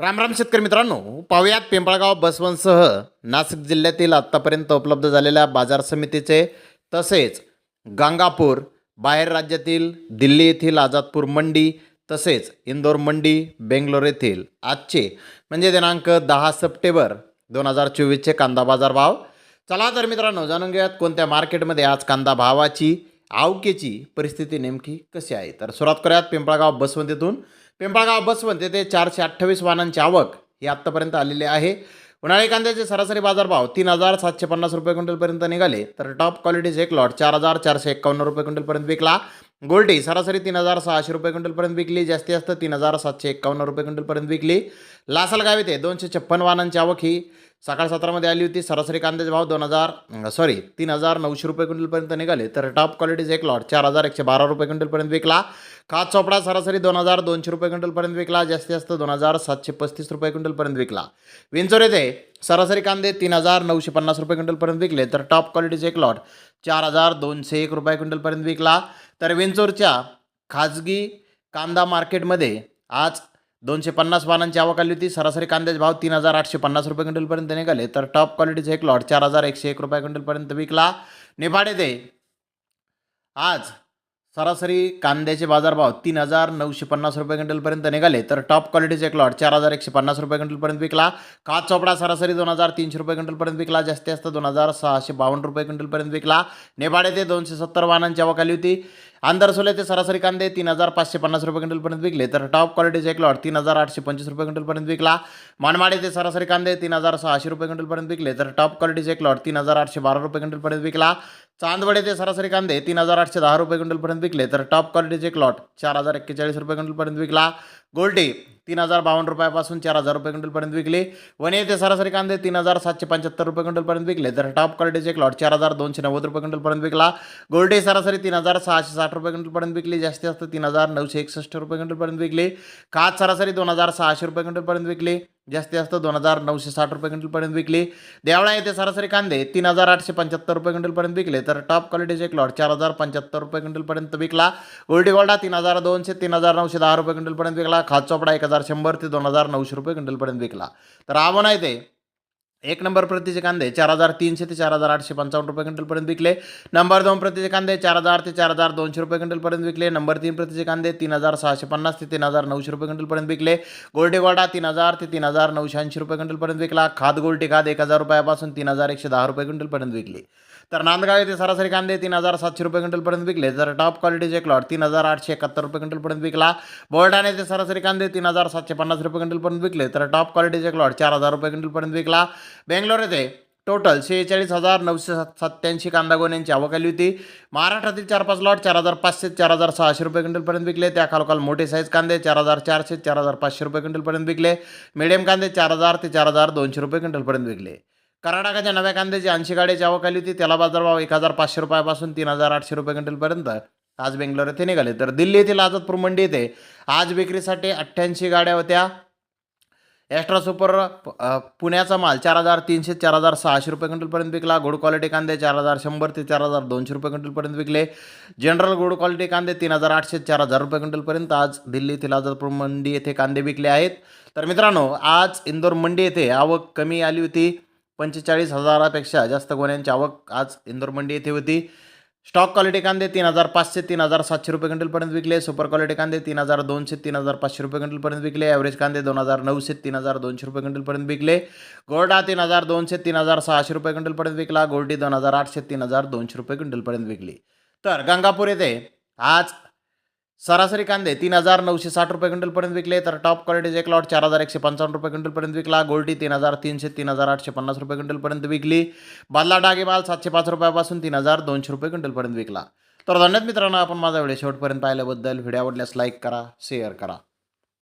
रामराम शेतकरी मित्रांनो पाहुयात पिंपळगाव बसवंतसह नाशिक जिल्ह्यातील आत्तापर्यंत उपलब्ध झालेल्या बाजार समितीचे तसेच गंगापूर बाहेर राज्यातील दिल्ली येथील आझादपूर मंडी तसेच इंदोर मंडी बेंगलोर येथील आजचे म्हणजे दिनांक दहा सप्टेंबर दोन हजार चोवीसचे कांदा बाजार भाव. चला तर मित्रांनो जाणून घेऊयात कोणत्या मार्केटमध्ये आज कांदा भावाची आवकेची परिस्थिती नेमकी कशी आहे. तर सुरुवात करूयात पिंपळगाव बसवंतीतून. पिंपळगाव बसवंत येथे चारशे अठ्ठावीस वाहनांची आवक ही आत्तापर्यंत आलेली आहे. उन्हाळी कांद्याचे सरासरी बाजारभाव तीन हजार सातशे पन्नास रुपये क्विंटलपर्यंत निघाले. तर टॉप क्वालिटीचे एक लॉट चार हजार चारशे एक्कावन्न रुपये क्विंटलपर्यंत विकला. गोल्डी सरासरी तीन हजार सहाशे रुपये क्विंटलपर्यंत विकली. जास्तीत जास्त तीन हजार सातशे एक्कावन्न रुपये क्विंटलपर्यंत विकली. लासलगाव येथे दोनशे छप्पन वाहनांची आवक ही सकाळ सत्रामध्ये आली होती. सरासरी कांद्याचे भाव दोन हजार सॉरी तीन हजार नऊशे रुपये क्विंटलपर्यंत निघाले. तर टॉप क्वालिटीचे एक लॉट चार हजार एकशे बारा रुपये क्विंटलपर्यंत विकला. खात चोपडा सरासरी दोन हजार दोनशे रुपये क्विंटलपर्यंत विकला. जास्तीत जास्त दोन हजार सातशे पस्तीस रुपये क्विंटलपर्यंत विकला. विंचोर येथे सरासरी कांदे तीन हजार नऊशे पन्नास रुपये क्विंटलपर्यंत विकले. तर टॉप क्वालिटीचे एक लॉट चार हजार दोनशे एक रुपये क्विंटलपर्यंत विकला. तर विंचोरच्या खाजगी कांदा मार्केटमध्ये आज दोनशे पन्नास वाहनांची आवक आली होती. सरासरी कांद्याचे भाव तीन हजार आठशे पन्नास रुपये क्विंटलपर्यंत निघाले. तर टॉप क्वालिटीचे एक लॉट चार हजार एकशे एक रुपये क्विंटलपर्यंत विकला. निफाड येथे आज सरासरी कांद्याचे बाजारभाव तीन हजार नऊशे पन्नास रुपये क्विंटलपर्यंत निघाले तर टॉप क्वालिटीचे एक लॉट चार हजार एकशे पन्नास रुपये क्विंटलपर्यंत विकला. काच चोपडा सरासरी दोन हजार तीनशे रुपये क्विंटलपर्यंत विकला जास्तीत जास्त दोन हजार सहाशे बावन्न रुपये क्विंटलपर्यंत विकला. नेपाळे ते दोनशे सत्तर वाहनांची आवक होती. आंदरसोले ते सरासरी कांदे तीन हजार पाचशे पन्नास रुपये क्विंटलपर्यंत विकले तर टॉप क्वालिटीचे एक लॉट तीन हजार आठशे पंचवीस रुपये क्विंटलपर्यंत विकला. मानमाड ते सरासरी कांदे तीन हजार सहाशे रुपये क्विंटलपर्यंत विकले तर टॉप क्वालिटीचे एक लॉट तीन हजार आठशे बारा रुपये क्विंटलपर्यंत विकला. चांदवडे ते सरासरी कांदे तीन हजार आठशे दहा रुपये क्विंटलपर्यंत विकले. तर टॉप क्वालिटीचे क्लॉट चार हजार एक्केचाळीस रुपये क्विंटलपर्यंत विकला. गोल्डी तीन हजार बावन्न रुपयापासून चार हजार रुपये क्विंटलपर्यंत विकले. वने ते सरासरी कांदे तीन हजार सातशे पंच्याहत्तर रुपये क्विंटलपर्यंत विकले. तर टॉप क्वालिटीचे क्लॉट चार हजार दोनशे नव्वद रुपये क्विंटलपर्यंत विकला. गोल्डे सरासरी तीन हजार सहाशे साठ रुपये क्विंटलपर्यंत विकली. जास्तीत जास्त तीन हजार नऊशे एकसष्ट रुपये क्विंटलपर्यंत विकले. काच सरासरी दोन हजार सहाशे रुपये क्विंटलपर्यंत विकले. जास्तीत जास्त दोन हजार नऊशे साठ रुपये क्विंटलपर्यंत विकली. देवळा येथे सरासरी कांदे तीन हजार आठशे पंच्याहत्तर रुपये क्विंटलपर्यंत विकले. तर टॉप क्वालिटीचे एक लॉट चार हजार पंच्याहत्तर रुपये क्विंटलपर्यंत विकला. उलटी गोल्डा तीन हजार दोनशे तीन हजार नऊशे दहा रुपये क्विंटलपर्यंत विकला. खात चोपडा एक हजार शंभर ते दोन हजार नऊशे रुपये क्विंटलपर्यंत विकला. तर आवना येते एक नंबर प्रतीचे कांदे चार हजार तीनशे ते चार हजार आठशे पंचावन्न रुपये क्विंटलपर्यंत विकले. नंबर दोन प्रतीचे कांदे चार हजार ते चार हजार दोनशे रुपये क्विंटलपर्यंत विकले. नंबर तीन प्रतीचे कांदे तीन हजार सहाशे पन्नास ते तीन हजार नऊशे रुपये क्विंटलपर्यंत विकले. गोल्डी गोल्डा तीन हजार ते तीन हजार नऊशे ऐंशी रुपये क्विंटलपर्यंत विकला. खाद गोल्टे खाद एक हजार रुपयापासून तीन हजार एकशे दहा रुपये क्विंटलपर्यंत विकले. तर नांदगाव येथे सरासरी कांदे तीन हजार सातशे रुपये क्विंटलपर्यंत विकले. तर टॉप क्वालिटीचे एक तीन हजार आठशे एकाहत्तर रुपये क्विंटलपर्यंत विकला. बोर्डाने येथे सरासरी कांदे तीन हजार सातशे पन्नास रुपये क्विंटलपर्यंत विकले. तर टॉप क्वालिटीचे एक चार हजार रुपये क्विंटलपर्यंत विकला. बेंगलोर येथे टोटल शेहेचाळीस हजार नऊशे सत सत्त्याऐंशी कांदा गोण्यांची आवक आली होती. महाराष्ट्रातील चार पाच लॉट चार हजार पाचशे चार हजार सहाशे रुपये क्विंटलपर्यंत विकले. त्या खालोखाल मोठे साईज कांदे चार हजार चारशे चार हजार पाचशे रुपये क्विंटलपर्यंत विकले. मिडियम कांदे चार हजार ते चार हजार दोनशे रुपये क्विंटलपर्यंत विकले. कर्नाटकाच्या नव्या कांद्याची ऐंशी गाड्याची आवक आली होती. त्याला बाजारभाव एक हजार पाचशे रुपयापासून तीन हजार आठशे रुपये क्विंटलपर्यंत आज बेंगलोर येथे निघाले. तर दिल्ली येथील आझादपूर मंडी येथे आज विक्रीसाठी अठ्ठ्याऐंशी गाड्या होत्या. एक्स्ट्रा सुपर पुण्याचा माल चार हजार तीनशे चार हजार सहाशे रुपये क्विंटलपर्यंत विकला. गुड क्वालिटी कांदे चार हजार शंभर ते चार हजार दोनशे रुपये क्विंटलपर्यंत विकले. जनरल गुड क्वालिटी कांदे तीन हजार आठशे चार हजार रुपये क्विंटलपर्यंत आज दिल्ली येथील मंडी येथे कांदे विकले आहेत. तर मित्रांनो आज इंदोर मंडी येथे आवक कमी आली होती. पंचेचाळीस हजारापेक्षा जास्त गोण्यांची आवक आज इंदोर मंडी येथे होती. स्टॉक क्वालिटी कांदे तीन हजार पाचशे तीन हजार सातशे रुपये क्विंटलपर्यंत विकले. सुपर क्वालिटी कांदे तीन हजार दोनशे तीन हजार पाचशे रुपये क्विंटलपर्यंत विकले. ॲव्हरेज कांदे दोन हजार नऊशे तीन हजार दोनशे रुपये क्विंटलपर्यंत विकले. गोर्डा तीन हजार दोनशे तीन हजार सहाशे रुपये क्विंटलपर्यंत विकला. गोल्डी दोन हजार आठशे तीन हजार दोनशे रुपये क्विंटलपर्यंत विकली. तर गंगापूर येथे आज सरासरी कांदे तीन हजार नऊशे साठ रुपये क्विंटलपर्यंत विकले तर टॉप क्वालिटीचे एक लॉट चार हजार एकशे पंचावन्न रुपये क्विंटलपर्यंत विकला गोल्टी तीन हजार तीनशे तीन हजार आठशे पन्नास रुपये क्विंटलपर्यंत विकली बादला डागे माल सातशे पाच रुपयापासून तीन हजार दोनशे रुपये क्विंटलपर्यंत विकला. तर धन्यवाद मित्रांनो आपण माझा व्हिडिओ शेवटपर्यंत पाहिल्याबद्दल व्हिडिओ आवडल्यास लाईक करा शेअर करा.